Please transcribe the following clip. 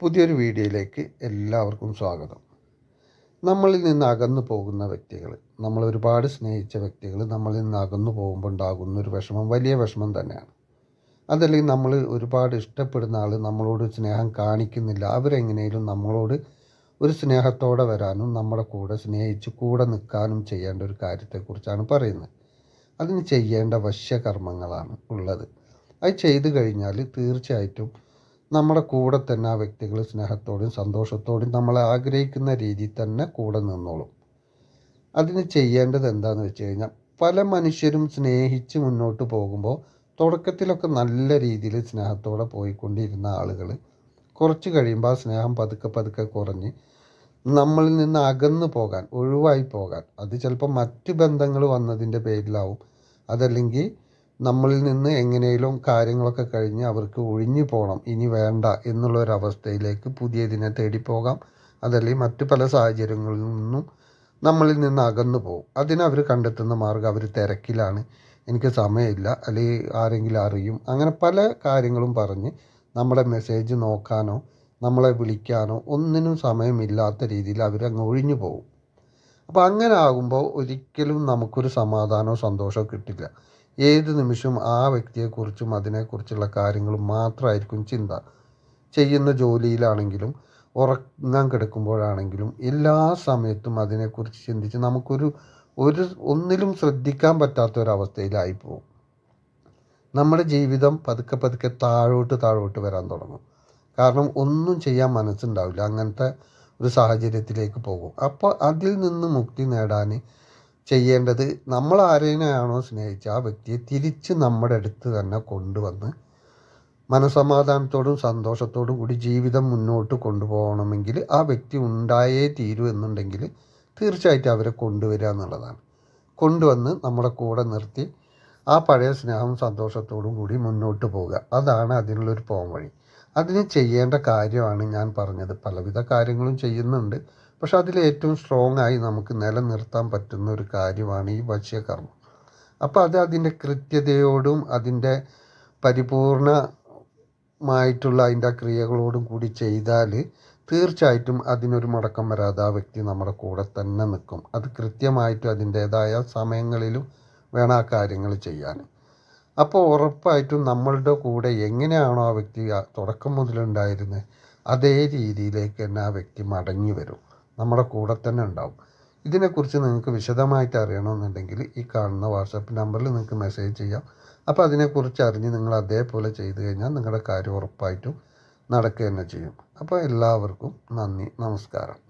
പുതിയൊരു വീഡിയോയിലേക്ക് എല്ലാവർക്കും സ്വാഗതം. നമ്മളിൽ നിന്ന് അകന്നു പോകുന്ന വ്യക്തികൾ നമ്മൾ ഒരുപാട് സ്നേഹിച്ച വ്യക്തികൾ നമ്മളിൽ നിന്ന് അകന്നു പോകുമ്പോൾ ഉണ്ടാകുന്ന ഒരു വിഷമം വലിയ വിഷമം തന്നെയാണ്. അതല്ലെങ്കിൽ നമ്മൾ ഒരുപാട് ഇഷ്ടപ്പെടുന്ന ആൾ നമ്മളോട് സ്നേഹം കാണിക്കുന്നില്ല അവരെങ്ങനെയും നമ്മളോട് ഒരു സ്നേഹത്തോടെ വരാനും നമ്മുടെ കൂടെ സ്നേഹിച്ച് കൂടെ നിൽക്കാനും ചെയ്യേണ്ട ഒരു കാര്യത്തെക്കുറിച്ചാണ് പറയുന്നത്. അതിന് ചെയ്യേണ്ട വശ്യകർമ്മങ്ങളാണ് ഉള്ളത്. അത് ചെയ്തു കഴിഞ്ഞാൽ തീർച്ചയായിട്ടും നമ്മുടെ കൂടെ തന്നെ ആ വ്യക്തികൾ സ്നേഹത്തോടും സന്തോഷത്തോടും നമ്മൾ ആഗ്രഹിക്കുന്ന രീതിയിൽ തന്നെ കൂടെ നിന്നോളും. അതിന് ചെയ്യേണ്ടത് എന്താണെന്ന് വെച്ച് കഴിഞ്ഞാൽ പല മനുഷ്യരും സ്നേഹിച്ച് മുന്നോട്ട് പോകുമ്പോൾ തുടക്കത്തിലൊക്കെ നല്ല രീതിയിൽ സ്നേഹത്തോടെ പോയിക്കൊണ്ടിരുന്ന ആളുകൾ കുറച്ച് കഴിയുമ്പോൾ ആ സ്നേഹം പതുക്കെ പതുക്കെ കുറഞ്ഞ് നമ്മളിൽ നിന്ന് അകന്നു പോകാൻ ഒഴിവായി പോകാൻ അത് ചിലപ്പോൾ മറ്റ് ബന്ധങ്ങൾ വന്നതിന്റെ പേരിലാവും. അതല്ലെങ്കിൽ നമ്മളിൽ നിന്ന് എങ്ങനെയും കാര്യങ്ങളൊക്കെ കഴിഞ്ഞ് അവർക്ക് ഒഴിഞ്ഞു പോകണം ഇനി വേണ്ട എന്നുള്ള ഒരു അവസ്ഥയിലേക്ക് പുതിയതിനെ തേടി പോകാം. അതല്ലെങ്കിൽ മറ്റു പല സാഹചര്യങ്ങളിൽ നിന്നും നമ്മളിൽ നിന്ന് അകന്നു പോകും അതിന് അവർ കണ്ടെത്തുന്ന മാർഗം അവർ തിരക്കിലാണ്. എനിക്ക് സമയമില്ല അല്ലെങ്കിൽ ആരെങ്കിലും അറിയും. അങ്ങനെ പല കാര്യങ്ങളും പറഞ്ഞ് നമ്മുടെ മെസ്സേജ് നോക്കാനോ നമ്മളെ വിളിക്കാനോ ഒന്നിനും സമയമില്ലാത്ത രീതിയിൽ അവരങ്ങ് ഒഴിഞ്ഞു പോകും അപ്പോൾ അങ്ങനെ ആകുമ്പോൾ ഒരിക്കലും നമുക്കൊരു സമാധാനമോ സന്തോഷമോ കിട്ടില്ല. ഏത് നിമിഷവും ആ വ്യക്തിയെക്കുറിച്ചും അതിനെക്കുറിച്ചുള്ള കാര്യങ്ങളും മാത്രമായിരിക്കും ചിന്ത. ചെയ്യുന്ന ജോലിയിലാണെങ്കിലും ഉറങ്ങാൻ കിടക്കുമ്പോഴാണെങ്കിലും എല്ലാ സമയത്തും അതിനെക്കുറിച്ച് ചിന്തിച്ച് നമുക്കൊരു ഒരു ഒന്നിലും ശ്രദ്ധിക്കാൻ പറ്റാത്ത ഒരവസ്ഥയിലായി പോകും നമ്മുടെ ജീവിതം പതുക്കെ പതുക്കെ താഴോട്ട് താഴോട്ട് വരാൻ തുടങ്ങും. കാരണം ഒന്നും ചെയ്യാൻ മനസ്സുണ്ടാവില്ല. അങ്ങനത്തെ ഒരു സാഹചര്യത്തിലേക്ക് പോകും. അപ്പോൾ അതിൽ നിന്ന് മുക്തി നേടാൻ ചെയ്യേണ്ടത് നമ്മൾ ആരെയാണോ സ്നേഹിച്ച ആ വ്യക്തിയെ തിരിച്ച് നമ്മുടെ അടുത്ത് തന്നെ കൊണ്ടുവന്ന് മനസമാധാനത്തോടും സന്തോഷത്തോടും കൂടി ജീവിതം മുന്നോട്ട് കൊണ്ടുപോകണമെങ്കിൽ ആ വ്യക്തി ഉണ്ടായേ തീരൂ എന്നുണ്ടെങ്കിൽ തീർച്ചയായിട്ടും അവരെ കൊണ്ടുവരിക എന്നുള്ളതാണ്. കൊണ്ടുവന്ന് നമ്മുടെ കൂടെ നിർത്തി ആ പഴയ സ്നേഹവും സന്തോഷത്തോടും കൂടി മുന്നോട്ട് പോവുക. അതാണ് അതിനുള്ളൊരു പോംവഴി. വഴി അതിന് ചെയ്യേണ്ട കാര്യമാണ് ഞാൻ പറഞ്ഞത്. പലവിധ കാര്യങ്ങളും ചെയ്യുന്നുണ്ട്. പക്ഷെ അതിൽ ഏറ്റവും സ്ട്രോങ് ആയി നമുക്ക് നിലനിർത്താൻ പറ്റുന്ന ഒരു കാര്യമാണ് ഈ വശ്യകർമ്മം അപ്പോൾ അത് അതിന്റെ കൃത്യതയോടും അതിന്റെ പരിപൂർണമായിട്ടുള്ള അതിന്റെ ക്രിയകളോടും കൂടി ചെയ്താൽ തീർച്ചയായിട്ടും അതിനൊരു മുടക്കം വരാതെ ആ വ്യക്തി നമ്മുടെ കൂടെ തന്നെ നിൽക്കും. അത് കൃത്യമായിട്ടും അതിന്റേതായ സമയങ്ങളിലും വേണം ആ കാര്യങ്ങൾ ചെയ്യാൻ. അപ്പോൾ ഉറപ്പായിട്ടും നമ്മളുടെ കൂടെ എങ്ങനെയാണോ ആ വ്യക്തി തുടക്കം മുതലുണ്ടായിരുന്നത് അതേ രീതിയിലേക്ക് തന്നെ ആ വ്യക്തി മടങ്ങി വരും. നമ്മുടെ കൂടെ തന്നെ ഉണ്ടാവും. ഇതിനെക്കുറിച്ച് നിങ്ങൾക്ക് വിശദമായിട്ട് അറിയണമെന്നുണ്ടെങ്കിൽ ഈ കാണുന്ന വാട്സപ്പ് നമ്പറിൽ നിങ്ങൾക്ക് മെസ്സേജ് ചെയ്യാം. അപ്പോൾ അതിനെക്കുറിച്ച് അറിഞ്ഞ് നിങ്ങൾ അതേപോലെ ചെയ്തു കഴിഞ്ഞാൽ നിങ്ങളുടെ കാര്യം ഉറപ്പായിട്ടും നടക്കുക തന്നെ ചെയ്യും. അപ്പോൾ എല്ലാവർക്കും നന്ദി നമസ്കാരം.